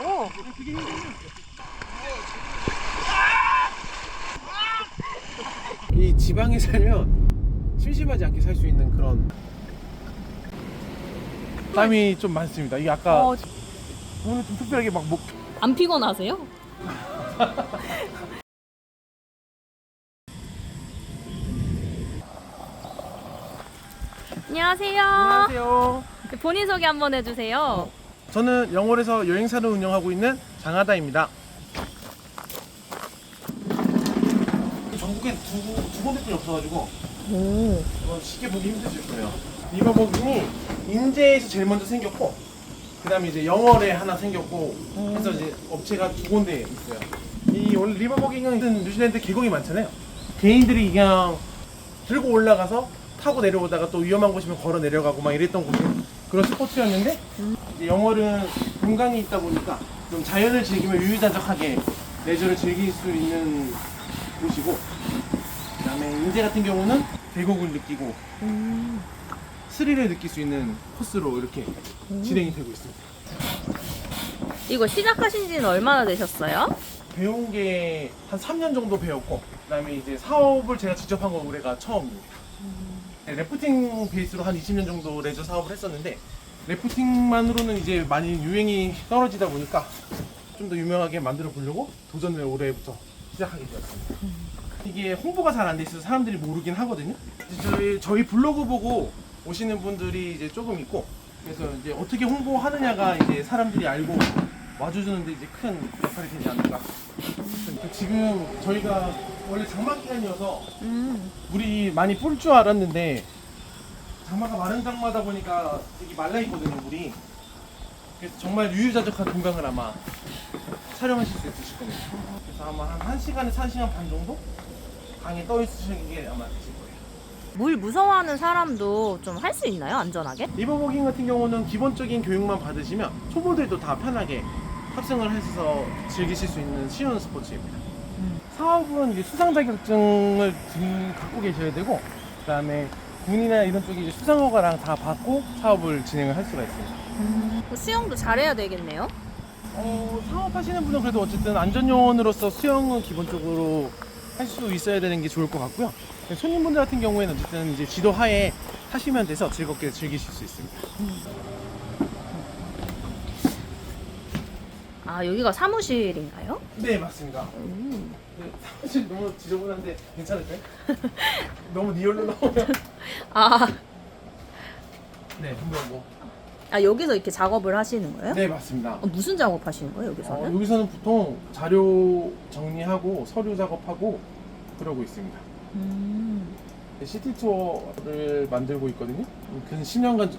오. 이 지방에 살면 심심하지 않게 살 수 있는 그런 땀이 좀 많습니다. 이게 아까 어, 오늘 좀 특별하게 막 목, 안 피곤하세요? 안녕하세요. 안녕하세요. 본인 소개 한번 해주세요. 저는 영월에서 여행사를 운영하고 있는 장하다입니다. 전국에 두, 두 군데뿐이 없어가지고 오. 이건 쉽게 보기 힘드실 거예요. 리버버gin이 인제에서 제일 먼저 생겼고 그 다음에 이제 영월에 하나 생겼고 해서 이제 업체가 두 군데 있어요. 이 원래 리버버gin은 뉴질랜드 계곡이 많잖아요. 개인들이 그냥 들고 올라가서 타고 내려오다가 또 위험한 곳이면 걸어 내려가고 막 이랬던 곳이 그런 스포츠였는데 이제 영월은 금강이 있다 보니까 좀 자연을 즐기며 유유자적하게 레저를 즐길 수 있는 곳이고 그다음에 인제 같은 경우는 계곡을 느끼고 음. 스릴을 느낄 수 있는 코스로 이렇게 진행이 되고 있습니다. 이거 시작하신 지는 얼마나 되셨어요? 배운 게 한 3년 정도 배웠고 그다음에 이제 사업을 제가 직접 한 건 올해가 처음입니다. 네, 래프팅 베이스로 한 20년 정도 레저 사업을 했었는데 래프팅만으로는 이제 많이 유행이 떨어지다 보니까 좀 더 유명하게 만들어 보려고 도전을 올해부터 시작하게 되었습니다. 이게 홍보가 잘 안 돼 있어서 사람들이 모르긴 하거든요. 이제 저희, 저희 블로그 보고 오시는 분들이 이제 조금 있고 그래서 이제 어떻게 홍보하느냐가 이제 사람들이 알고 와주는데 이제 큰 역할이 되지 않을까. 그러니까 지금 저희가 원래 장마 기간이어서 음. 물이 많이 뿔 줄 알았는데 장마가 마른 장마다 보니까 되게 말라 있거든요 물이. 그래서 정말 유유자적한 동강을 아마 촬영하실 수 있으실 겁니다. 그래서 아마 한 1시간에서 1시간 반 정도 강에 떠 있으시는 게 아마 되실 거예요. 물 무서워하는 사람도 좀 할 수 있나요? 안전하게? 리버버깅 같은 경우는 기본적인 교육만 받으시면 초보들도 다 편하게 탑승을 해서 즐기실 수 있는 쉬운 스포츠입니다. 음. 사업은 이제 수상 자격증을 등- 갖고 계셔야 되고 그다음에 군이나 이런 쪽에 이제 수상 허가랑 다 받고 사업을 진행을 할 수가 있습니다. 그 수영도 잘해야 되겠네요. 어, 사업하시는 분은 그래도 어쨌든 안전요원으로서 수영은 기본적으로 할 수 있어야 되는 게 좋을 것 같고요. 손님분들 같은 경우에는 어쨌든 이제 지도 하에 타시면 돼서 즐겁게 즐기실 수 있습니다. 아 여기가 사무실인가요? 네, 맞습니다. 음. 네, 사실 너무 지저분한데 괜찮을까요? 너무 리얼로 나오면. 아, 네, 한번 뭐. 아 여기서 이렇게 작업을 하시는 거예요? 네, 맞습니다. 어, 무슨 작업 하시는 거예요 어, 여기서는? 여기서는 보통 자료 정리하고 서류 작업하고 그러고 있습니다. 음. 시티 투어를 만들고 있거든요. 근 10년간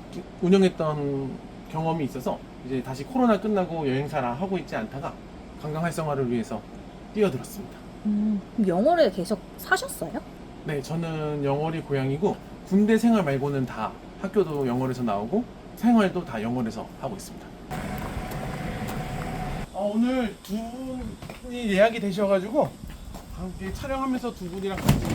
운영했던 경험이 있어서 이제 다시 코로나 끝나고 여행사라 하고 있지 않다가 관광 활성화를 위해서 뛰어들었습니다. 음. 그럼 영월에 계속 사셨어요? 네, 저는 영월이 고향이고 군대 생활 말고는 다 학교도 영월에서 나오고 생활도 다 영월에서 하고 있습니다. 어, 오늘 두 분이 예약이 되셔가지고 함께 촬영하면서 두 분이랑 같이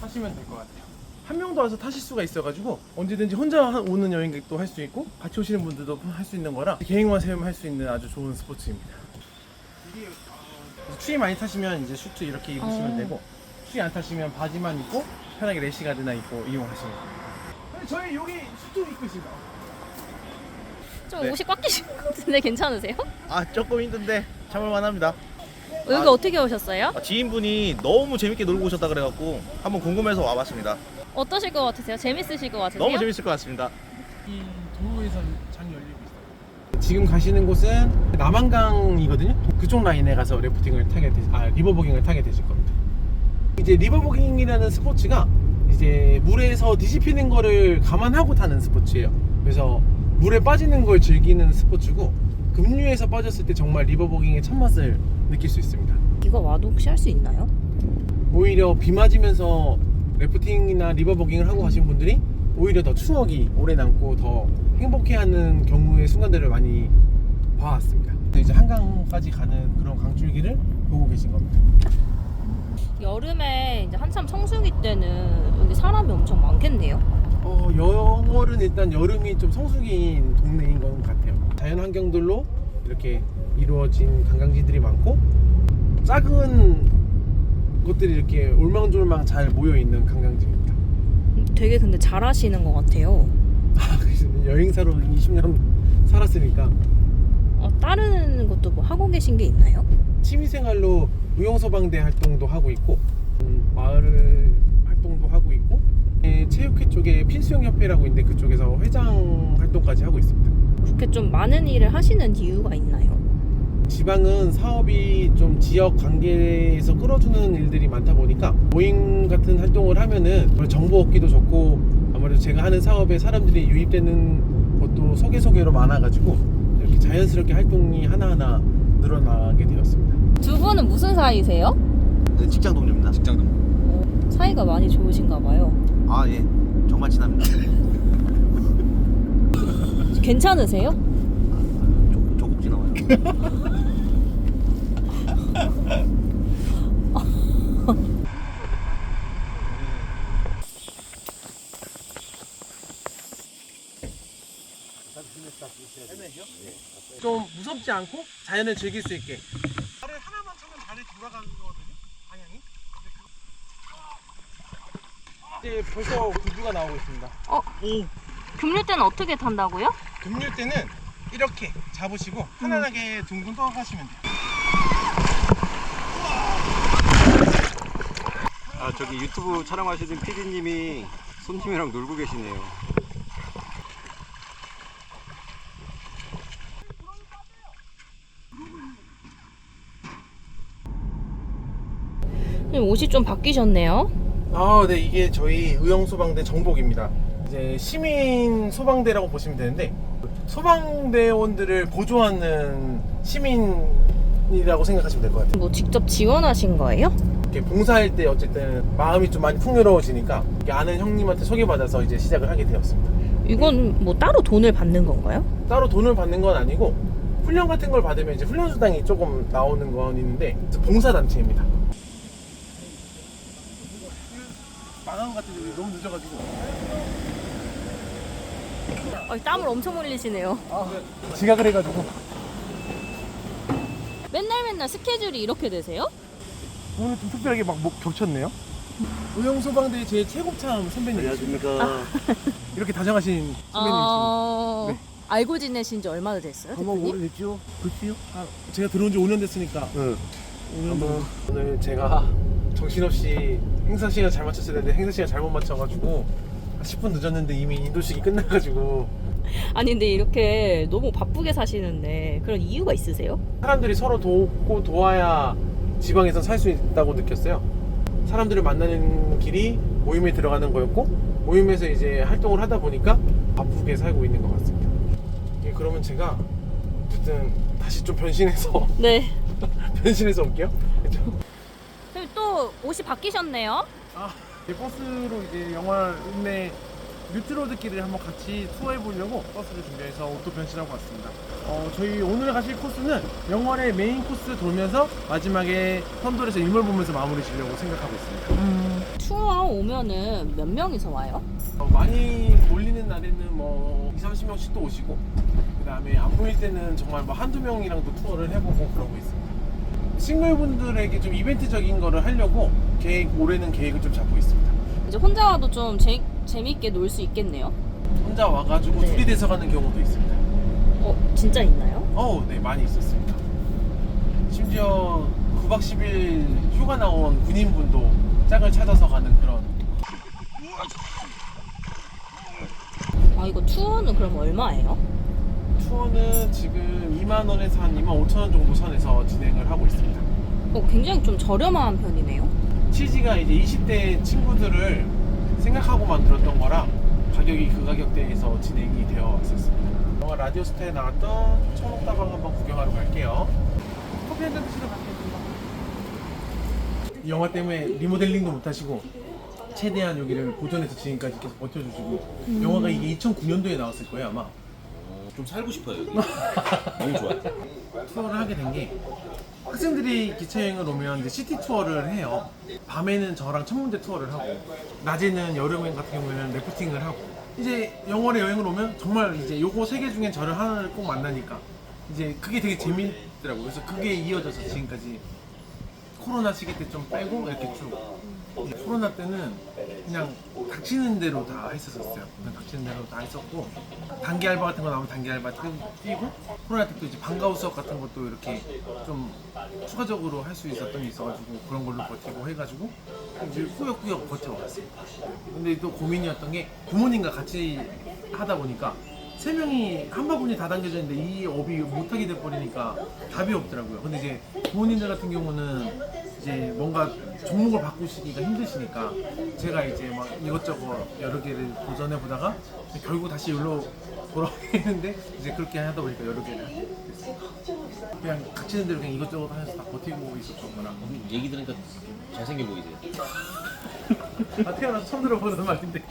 하시면 될 것 같아요. 한 명도 와서 타실 수가 있어가지고 언제든지 혼자 하- 오는 여행객도 할 수 있고 같이 오시는 분들도 할 수 있는 거라 계획만 세우면 할 수 있는 아주 좋은 스포츠입니다. 어, 추위 많이 타시면 이제 슈트 이렇게 입으시면 어. 되고 추위 안 타시면 바지만 입고 편하게 래시가드나 입고 이용하시면 돼요. 저희 여기 슈트 입고 있습니다. 좀 네. 옷이 꽉 끼신 것 같은데 괜찮으세요? 아 조금 힘든데 참을만 합니다. 어, 여기 아. 어떻게 오셨어요? 아, 지인분이 너무 재밌게 놀고 오셨다 그래갖고 한번 궁금해서 와봤습니다. 어떠실 것 같으세요? 재밌으실 것 같으세요? 너무 재밌을 것 같습니다. 이 도로에서 장이 열리고 있어요. 지금 가시는 곳은 남한강이거든요. 그쪽 라인에 가서 래프팅을 타게 되, 아 리버버깅을 타게 되실 겁니다. 이제 리버버깅이라는 스포츠가 이제 물에서 뒤집히는 거를 감안하고 타는 스포츠예요. 그래서 물에 빠지는 걸 즐기는 스포츠고 급류에서 빠졌을 때 정말 리버버깅의 참맛을 느낄 수 있습니다. 이거 와도 혹시 할 수 있나요? 오히려 비 맞으면서 래프팅이나 리버버깅을 하고 가신 분들이 오히려 더 추억이 오래 남고 더 행복해하는 경우의 순간들을 많이 봐왔습니다. 이제 한강까지 가는 그런 강줄기를 보고 계신 겁니다. 여름에 이제 한참 성수기 때는 여기 사람이 엄청 많겠네요. 어, 영월은 일단 여름이 좀 성수기인 동네인 것 같아요. 자연 환경들로 이렇게 이루어진 관광지들이 많고 작은 곳들이 이렇게 올망졸망 잘 모여 있는 관광지입니다. 되게 근데 잘하시는 것 같아요. 여행사로 20년 살았으니까 어, 다른 것도 뭐 하고 계신 게 있나요? 취미생활로 무용소방대 활동도 하고 있고 음, 마을 활동도 하고 있고 예, 체육회 쪽에 핀수영협회라고 있는데 그쪽에서 회장 활동까지 하고 있습니다. 그렇게 좀 많은 일을 하시는 이유가 있나요? 지방은 사업이 좀 지역 관계에서 끌어주는 일들이 많다 보니까 모임 같은 활동을 하면은 정보 얻기도 좋고 아무래도 제가 하는 사업에 사람들이 유입되는 것도 소개소개로 많아가지고 이렇게 자연스럽게 활동이 하나하나 늘어나게 되었습니다. 두 분은 무슨 사이세요? 네, 직장 동료입니다. 직장 동료. 어, 사이가 많이 좋으신가 봐요. 아 예, 정말 친합니다. 괜찮으세요? 조, 조국 지 나와요. 좀 무섭지 않고 자연을 즐길 수 있게. 발을 하나만 차면 발이 돌아가는 거거든요. 방향이. 이제 벌써 구두가 나오고 있습니다. 금릴 때는 어떻게 탄다고요? 금릴 때는 이렇게 잡으시고 편안하게 둥둥 떠가시면 돼요. 아 저기 유튜브 촬영하시는 PD님이 손님이랑 놀고 계시네요. 옷이 좀 바뀌셨네요. 아, 네, 이게 저희 의용소방대 정복입니다. 이제 시민 소방대라고 보시면 되는데 소방대원들을 보조하는 시민이라고 생각하시면 될 것 같아요. 뭐 직접 지원하신 거예요? 이렇게 봉사할 때 어쨌든 마음이 좀 많이 풍요로워지니까 이렇게 아는 형님한테 소개받아서 이제 시작을 하게 되었습니다. 이건 뭐 따로 돈을 받는 건가요? 따로 돈을 받는 건 아니고 훈련 같은 걸 받으면 이제 훈련 수당이 조금 나오는 건 있는데 봉사 단체입니다. 망한 것 같은 데 너무 늦어가지고 아, 땀을 엄청 흘리시네요. 지각을 해가지고 맨날 맨날 스케줄이 이렇게 되세요? 오늘 좀 특별하게 막 목 겹쳤네요. 의용소방대 제 최고참 선배님 안녕하십니까. 이렇게 다정하신 선배님이십니다. 아, 네. 알고 지내신 지 얼마나 됐어요, 대표님? 오래됐죠? 글쎄요. 아, 제가 들어온 지 5년 됐으니까 응. 5년 정도. 오늘 제가 정신없이 행사 시간 잘 맞췄어야 되는데 행사 시간 잘못 맞춰가지고 한 10분 늦었는데 이미 인도식이 끝나가지고 아니 근데 이렇게 너무 바쁘게 사시는데 그런 이유가 있으세요? 사람들이 서로 돕고 도와야 지방에서 살 수 있다고 느꼈어요. 사람들을 만나는 길이 모임에 들어가는 거였고 모임에서 이제 활동을 하다 보니까 바쁘게 살고 있는 것 같습니다. 예, 그러면 제가 어쨌든 다시 좀 변신해서 네. 변신해서 올게요. 그죠? 또 옷이 바뀌셨네요. 아, 이 버스로 이제 영화 읍내 뉴트로드 길을 한번 같이 투어해 보려고 버스를 준비해서 옷도 변신하고 왔습니다. 어, 저희 오늘 가실 코스는 영월의 메인 코스 돌면서 마지막에 선돌에서 일몰 보면서 마무리 지려고 생각하고 있습니다. 투어 오면은 몇 명이서 와요? 어, 많이 몰리는 날에는 뭐 2, 30명씩도 오시고 그 다음에 안 보일 때는 정말 뭐 한두 명이랑도 투어를 해보고 그러고 있습니다. 싱글분들에게 좀 이벤트적인 거를 하려고 계획, 올해는 계획을 좀 잡고 있습니다. 이제 혼자 와도 좀 재, 재밌게 놀 수 있겠네요. 혼자 와가지고 네. 둘이 돼서 가는 경우도 있습니다. 어, 진짜 있나요? 어우, 네, 많이 있었습니다. 심지어 9박 10일 휴가 나온 군인분도 짝을 찾아서 가는 그런. 아 이거 투어는 그럼 얼마예요? 투어는 지금 2만 원에서 한 2만 5천 원 정도 선에서 진행을 하고 있습니다. 어, 굉장히 좀 저렴한 편이네요. 치즈가 이제 20대 친구들을 생각하고 만들었던 거라 가격이 그 가격대에서 진행이 되어 있었습니다. 영화 라디오스타에 나왔던 천옥다방 한번 구경하러 갈게요. 커피 한잔 드시러. 이 영화 때문에 리모델링도 못 하시고 최대한 여기를 보존해서 지금까지 계속 버텨주시고 영화가 이게 2009년도에 나왔을 거예요 아마 좀 살고 싶어요 여기. 너무 좋아요. 투어를 하게 된 게 학생들이 기차여행을 오면 이제 시티 투어를 해요. 밤에는 저랑 천문대 투어를 하고 낮에는 여름여행 같은 경우에는 래프팅을 하고 이제 영월에 여행을 오면 정말 이제 요거 세 개 중에 저를 하나를 꼭 만나니까 이제 그게 되게 재밌 있더라고요. 그래서 그게 이어져서 지금까지 코로나 시기 때 좀 빼고 이렇게 쭉 코로나 때는 그냥 닥치는 대로 다 했었었어요. 그냥 닥치는 대로 다 했었고 단기 알바 같은 거 나오면 단기 알바 뛰- 뛰고 코로나 때 또 이제 방과후 수업 같은 것도 이렇게 좀 추가적으로 할 수 있었던 게 있어가지고 그런 걸로 버티고 해가지고 이제 꾸역꾸역 버텨왔어요. 근데 또 고민이었던 게 부모님과 같이 하다 보니까 세 명이 한 바구니 다 당겨져 있는데 이 업이 못하게 돼버리니까 답이 없더라고요. 근데 이제 부모님들 같은 경우는 이제 뭔가 종목을 바꾸시기가 힘드시니까 제가 이제 막 이것저것 여러 개를 도전해 보다가 결국 다시 여기로 돌아오게 했는데 이제 그렇게 하다 보니까 여러 개를 하게 됐어요. 그냥 갇히는 대로 그냥 이것저것 하면서 다 버티고 있었던 거라. 얘기 들으니까 잘생겨 보이세요. 아, 태어나서 처음 들어보는 말인데.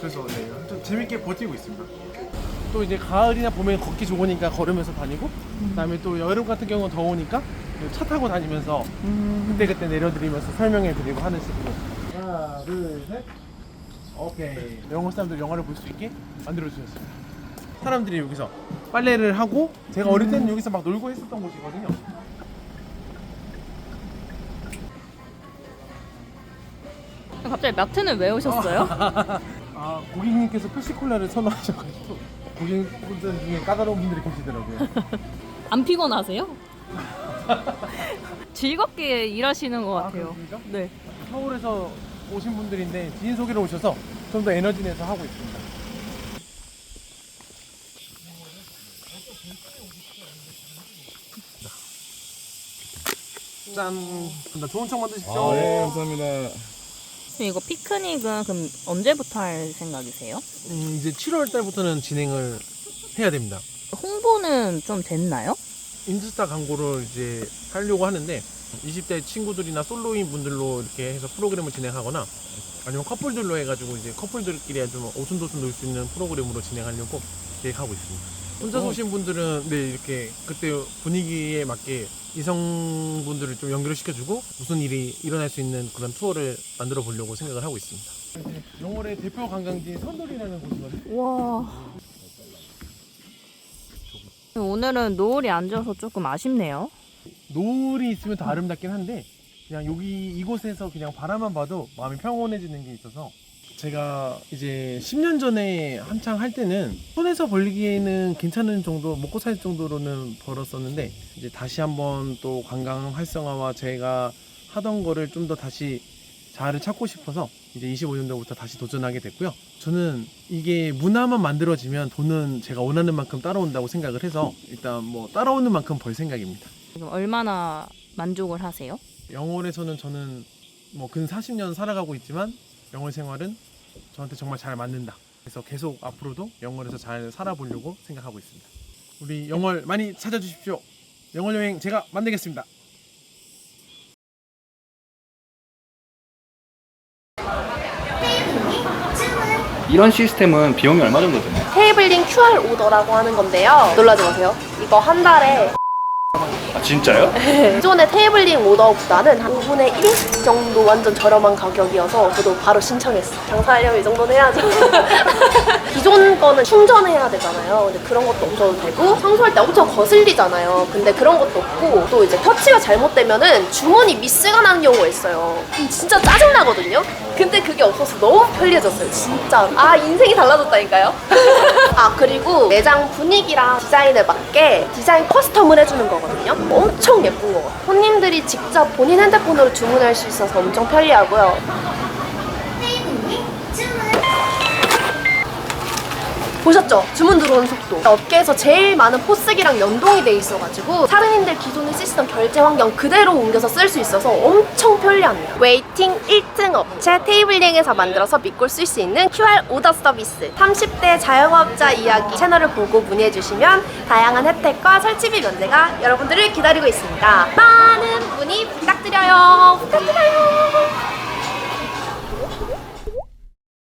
그래서 네, 좀 재밌게 버티고 있습니다. 또 이제 가을이나 봄에 걷기 좋으니까 걸으면서 다니고, 그다음에 또 여름 같은 경우는 더우니까 차 타고 다니면서 그때 그때 내려드리면서 설명해 드리고 하는 식으로. 하나, 둘, 셋. 오케이. 영어 사람들 영화를 볼 수 있게 만들어 주셨습니다. 사람들이 여기서 빨래를 하고 제가 어릴 때는 여기서 막 놀고 했었던 곳이거든요. 갑자기 마트는 왜 오셨어요? 아 고객님께서 페시콜라를 선호하셔가지고 고객분들 중에 까다로운 분들이 계시더라고요. 안 피곤하세요? 즐겁게 일하시는 것 아, 같아요. 그렇습니까? 네. 서울에서 오신 분들인데 지인 소개로 오셔서 좀 더 에너지 내서 하고 있습니다. 짠! 나 좋은 청 만드십시오. 감사합니다. 이거 피크닉은 그럼 언제부터 할 생각이세요? 음, 이제 7월 달부터는 진행을 해야 됩니다. 홍보는 좀 됐나요? 인스타 광고를 이제 하려고 하는데 20대 친구들이나 솔로인 분들로 이렇게 해서 프로그램을 진행하거나 아니면 커플들로 해가지고 이제 커플들끼리 좀 오순도순 놀 수 있는 프로그램으로 진행하려고 계획하고 있습니다. 혼자 오신 분들은 네 이렇게 그때 분위기에 맞게 이성분들을 좀 연결을 시켜주고 무슨 일이 일어날 수 있는 그런 투어를 만들어 보려고 생각을 하고 있습니다. 영월의 대표 관광지인 선돌이라는 곳이거든요. 와. 오늘은 노을이 안 져서 조금 아쉽네요. 노을이 있으면 더 아름답긴 한데 그냥 여기 이곳에서 그냥 바라만 봐도 마음이 평온해지는 게 있어서 제가 이제 10년 전에 한창 할 때는 손에서 벌기에는 괜찮은 정도 먹고 살 정도로는 벌었었는데 이제 다시 한번 또 관광 활성화와 제가 하던 거를 좀 더 다시 자아를 찾고 싶어서 이제 25년도부터 다시 도전하게 됐고요. 저는 이게 문화만 만들어지면 돈은 제가 원하는 만큼 따라온다고 생각을 해서 일단 뭐 따라오는 만큼 벌 생각입니다. 지금 얼마나 만족을 하세요? 영월에서는 저는 뭐 근 40년 살아가고 있지만 영월 생활은 저한테 정말 잘 맞는다. 그래서 계속 앞으로도 영월에서 잘 살아보려고 생각하고 있습니다. 우리 영월 많이 찾아주십시오. 영월 여행 제가 만들겠습니다. 이런 시스템은 비용이 얼마 정도 드나요? 테이블링 QR 오더라고 하는 건데요. 놀라지 마세요. 이거 한 달에 아 진짜요? 기존의 테이블링 오더보다는 한 5분의 1 정도 완전 저렴한 가격이어서 저도 바로 신청했어요. 장사하려면 이 정도는 해야죠. 기존 거는 충전해야 되잖아요. 근데 그런 것도 없어도 되고 청소할 때 엄청 거슬리잖아요. 근데 그런 것도 없고 또 이제 터치가 잘못되면은 주머니 미스가 나는 경우가 있어요. 진짜 짜증나거든요. 근데 그게 없어서 너무 편리해졌어요. 진짜. 아 인생이 달라졌다니까요. 아 그리고 매장 분위기랑 디자인에 맞게 디자인 커스텀을 해주는 거거든요. 엄청 예쁜 거. 손님들이 직접 본인 핸드폰으로 주문할 수 있어서 엄청 편리하고요. 보셨죠? 주문 들어오는 속도. 업계에서 제일 많은 포스기랑 연동이 돼 있어가지고 사장님들 기존의 시스템 결제 환경 그대로 옮겨서 쓸 수 있어서 엄청 편리합니다. 웨이팅 1등 업체 테이블링에서 만들어서 믿고 쓸 수 있는 QR 오더 서비스. 30대 자영업자 이야기 채널을 보고 문의해주시면 다양한 혜택과 설치비 면제가 여러분들을 기다리고 있습니다. 많은 문의 부탁드려요. 부탁드려요.